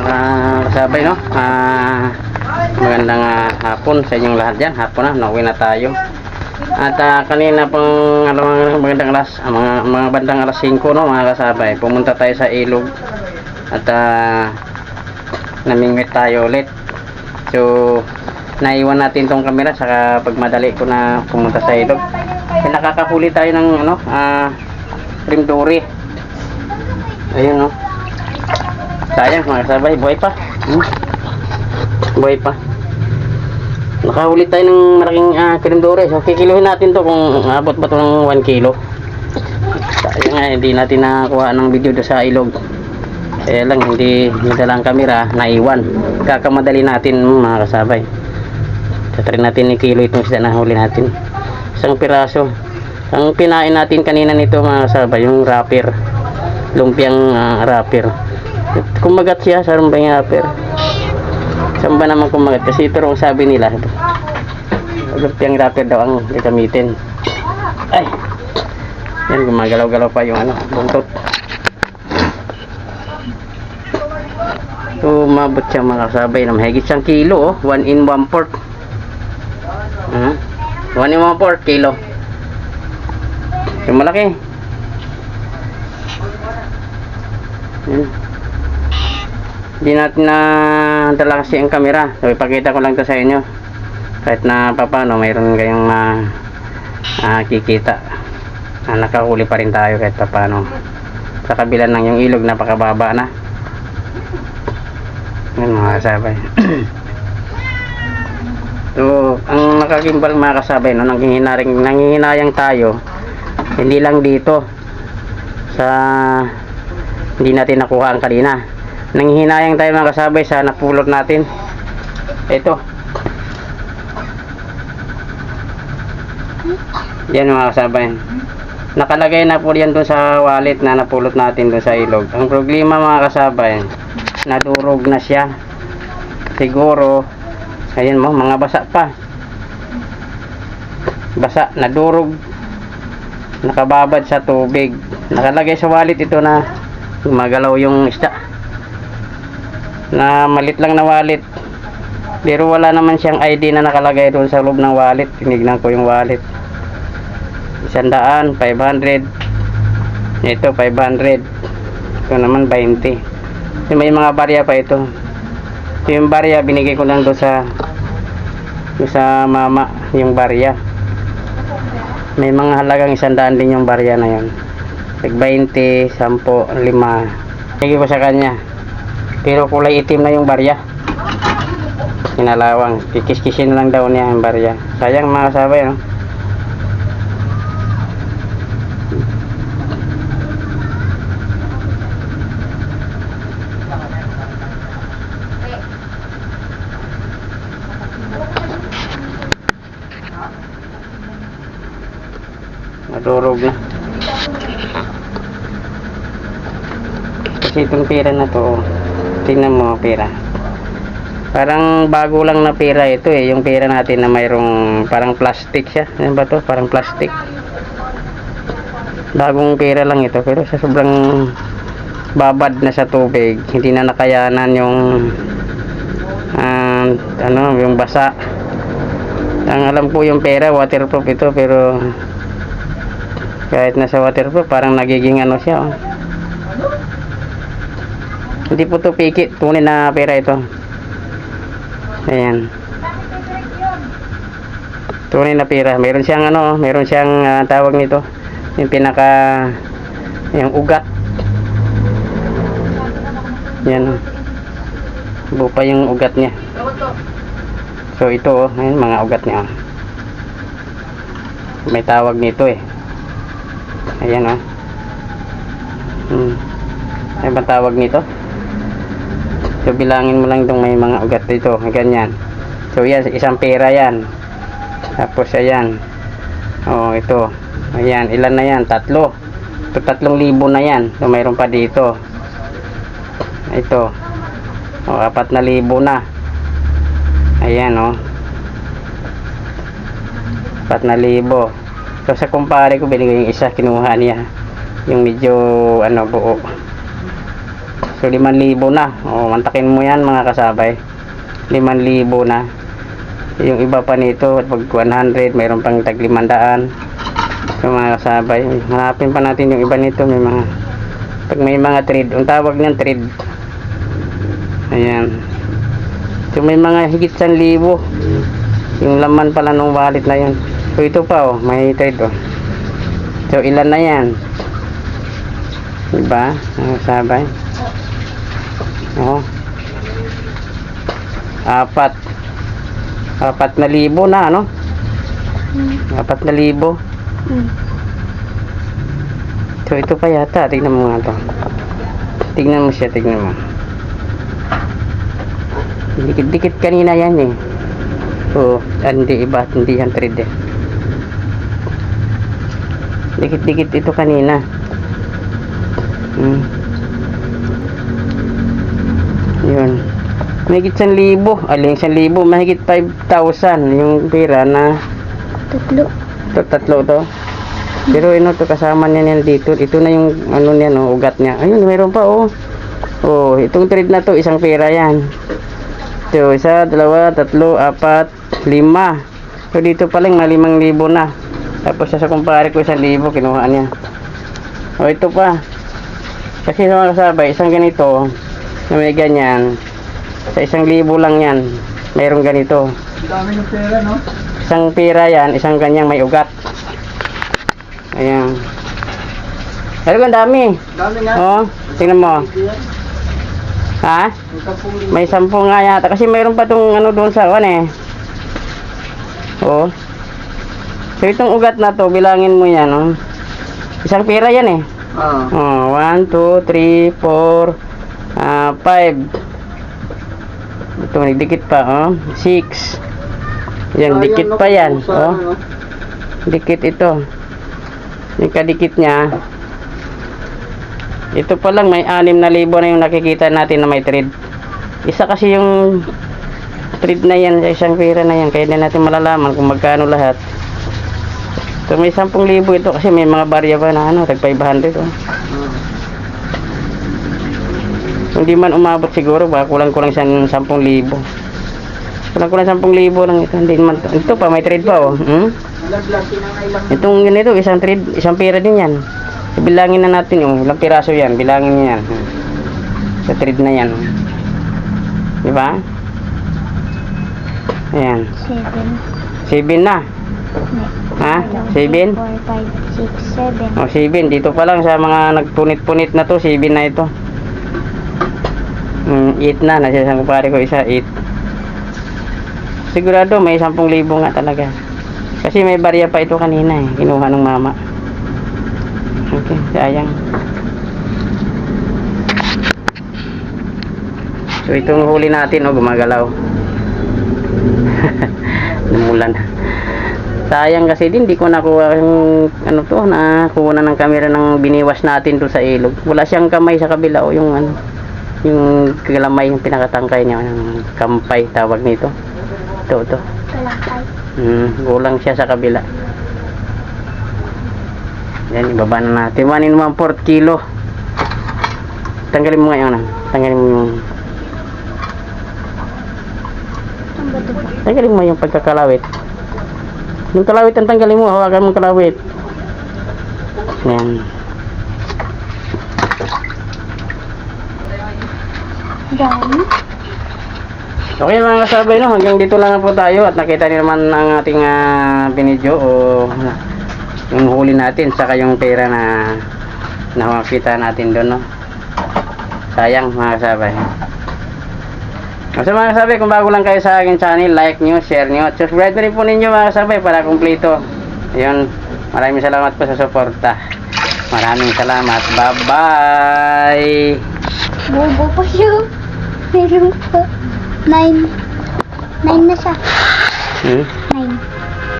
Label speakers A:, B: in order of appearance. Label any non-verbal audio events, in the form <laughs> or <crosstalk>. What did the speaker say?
A: mga kasabay no? Ah, magandang ah, hapon sa inyong lahat dyan. Hapon na nauwi na tayo. At ah, kanina pang alam magandang alas ah, mga, mga bandang alas 5 no mga kasabay. Pumunta tayo sa ilog. At ah, namingwit tayo ulit. So naiwan natin tong camera saka pagmadali ko na pumunta sa ilog. Eh, nakakahuli tayo ng ano ah, rimdori ayun no sayang mga kasabay buhay pa. Hmm? buhay pa. Nakahuli tayo ng malaking uh, krindore so kikiluhin natin to kung abot ba to ng 1 kilo. Sayang nga hindi natin nakakuha ng video do sa ilog. Kaya lang hindi nadalang kamera naiwan. Kakamadali natin mga kasabay. Tatry natin ni kilo itong isda na huli natin. Isang piraso. Ang pinain natin kanina nito mga kasabay yung wrapper. Lumpiang ah, wrapper kumagat siya sa lumpiang wrapper saan ba naman kumagat? Kasi ito raw sabi nila. Lumpiang wrapper daw ang gagamitin. Ay! Yan gumagalaw-galaw pa yung ano buntot. Umabot siya mga kasabay na mahigit siyang kilo oh. 1 in 1 port uh, 1 in 1 port kilo. Yung malaki. Yan. Hindi natin na dala ang camera. So, ipakita ko lang to sa inyo. Kahit na papano, mayroon kayong ma ah, kikita. Ah, nakahuli pa rin tayo kahit papano. Sa kabila ng yung ilog, napakababa na. Yan mga kasabay. <clears throat> so, ang nakagimbal mga kasabay, no, nanghihinaring, nanghihinayang tayo, hindi lang dito sa hindi natin nakuha ang kanina nanghihinayang tayo mga kasabay sa napulot natin. Ito. Yan mga kasabay. Nakalagay na po yan doon sa wallet na napulot natin doon sa ilog. Ang problema mga kasabay nadurog na siya. Siguro ayun mo mga basa pa. Basa nadurog. Nakababad sa tubig. Nakalagay sa wallet ito na gumagalaw yung isda na malit lang na wallet. Pero wala naman siyang ID na nakalagay doon sa loob ng wallet. Tinignan ko yung wallet. Isandaan 500 ito 500 ito naman 20 yung may mga barya pa ito. Yung barya binigay ko lang doon sa doon sa mama yung barya. May mga halagang isandaan din yung barya na yun. Tig 20, 10, 5. Sige ko sa kanya. Pero kulay itim na yung barya. Kinalawang. Kikis-kisin lang daw niya yung barya. Sayang mga kasabay, no? Nadurog na. Kasi itong pera na to, oh. Tingnan mo pera. Parang bago lang na pera ito eh, yung pera natin na mayroong parang plastic siya. Ano ba to? Parang plastic. Bagong pera lang ito, pero sa sobrang babad na sa tubig, hindi na nakayanan yung ah, ano, yung basa. Ang alam po yung pera, waterproof ito, pero kahit nasa waterproof, parang nagiging ano siya. Oh. Hindi po to pikit. Tunay na pera ito. Ayan. Tunay na pera. Meron siyang ano, meron siyang ah, tawag nito. Yung pinaka yung ugat. Yan. oh. Buo pa yung ugat niya. So ito oh, ayun, mga ugat niya. oh. May tawag nito eh. Ayan oh. Hmm. Ano ba tawag nito? So bilangin mo lang itong may mga ugat dito, ganyan. So yan, isang pera yan. Tapos ayan. Oh, ito. Ayan, ilan na yan? Tatlo. Ito tatlong libo na yan. So mayroon pa dito. Ito. Oh, apat na libo na. Ayan, oh. Apat na libo. So sa kumpare ko, binigay yung isa, kinuha niya. Yung medyo, ano, buo. So, 5,000 na. O, mantakin mo yan mga kasabay. 5,000 na. Yung iba pa nito, pag 100, mayroon pang tag 500. So, mga kasabay, hanapin pa natin yung iba nito. May mga, pag may mga trade, ang tawag niyan trade. Ayan. So, may mga higit 1,000. Yung laman pala ng wallet na yun. So, ito pa, oh, may trade, oh. So, ilan na yan? Diba? Mga kasabay. Oo. Apat. Apat na libo na, ano? Apat na libo.
B: Hmm.
A: So, ito pa yata. Tignan mo nga to. Tignan mo siya, tignan mo. Dikit-dikit kanina yan eh. So, ah, hindi iba, hindi yan 3D. Dikit-dikit ito kanina. Hmm. Yun. Mahigit 1,000. Aling 1,000. Mahigit 5,000 yung pera na
B: Tatlo.
A: ito, tatlo to. Pero ano to kasama niya yan dito. Ito na yung ano niya no, ugat niya. Ayun, meron pa oh. Oh, itong trade na to, isang pera yan. So, isa, dalawa, tatlo, apat, lima. So, dito pa lang, na limang libo na. Tapos, sa kumpare ko, isang libo, kinuha niya. O, ito pa. Kasi sa mga kasabay, isang ganito, na may ganyan, sa isang libo lang yan, mayroong ganito.
C: Dami ng pera, no?
A: Isang pira yan, isang ganyang may ugat. Ayan. Pero ang dami.
C: Dami nga.
A: Oh, tingnan mo. Ha?
C: May
A: sampu nga yata. Kasi mayroon pa tong ano doon sa kan eh. Oh. So itong ugat na to, bilangin mo yan. Oh. Isang pira yan eh.
C: Ah.
A: Oh, 1, 2, 3, 4, ah, 5. Ito, nagdikit pa, oh. 6. Yan, dikit pa yan. Oh.
C: ano.
A: Dikit ito. Yung kadikit niya. Ito pa lang, may 6 na libo na yung nakikita natin na may trade. Isa kasi yung trade na yan, sa isang pera na yan. Kaya hindi natin malalaman kung magkano lahat. So may 10,000 ito kasi may mga barya pa na ano, tag 500. Oh.
C: Ah.
A: Kung di man umabot siguro, baka kulang-kulang siya ng 10,000. Kulang-kulang 10,000 lang ito. Hindi man, ito pa, may trade pa oh. Hmm? Itong ganito, isang trade, isang pera din yan. Bilangin na natin yung ilang piraso yan, bilangin yan. Hmm. Sa trade na yan. Di ba? Ayan.
B: Seven.
A: 7 na. Ha? 7?
B: 4, 5, 6, 7.
A: O, 7. Dito pa lang sa mga nagpunit-punit na to, 7 na ito. Mm, 8 na. Nasa isang kumpare ko isa, 8. Sigurado may 10,000 nga talaga. Kasi may barya pa ito kanina eh. Kinuha ng mama. Okay, sayang. So itong huli natin, oh, gumagalaw. <laughs> Numulan. Sayang kasi din, di ko nakuha yung, ano to, nakuha na ng camera ng biniwas natin doon sa ilog. Wala siyang kamay sa kabila, o yung ano, yung kalamay, yung pinakatangkay niya, yung kampay, tawag nito. Ito, ito.
B: Kalakay.
A: Hmm, kulang siya sa kabila. Yan, ibaba na natin. 1 in 1 4 kilo. Tanggalin mo nga yun. ah. Tanggalin mo yung... Tanggalin mo yung pagkakalawit. Yung kalawit ang tanggalin mo. Hawakan mo kalawit. Yan.
B: Dami.
A: Okay mga kasabay no, hanggang dito lang po tayo at nakita niyo naman ang ating uh, binidyo o yung huli natin saka yung pera na nakakita natin doon no. Sayang mga kasabay. So mga kasabay, kung bago lang kayo sa akin channel, like nyo, share nyo, at subscribe na rin po ninyo mga kasabay para kumpleto. Ayun, maraming salamat po sa suporta. Maraming salamat. Bye-bye!
B: Bobo pa siya. Meron pa. Nine. Nine na siya.
A: Hmm?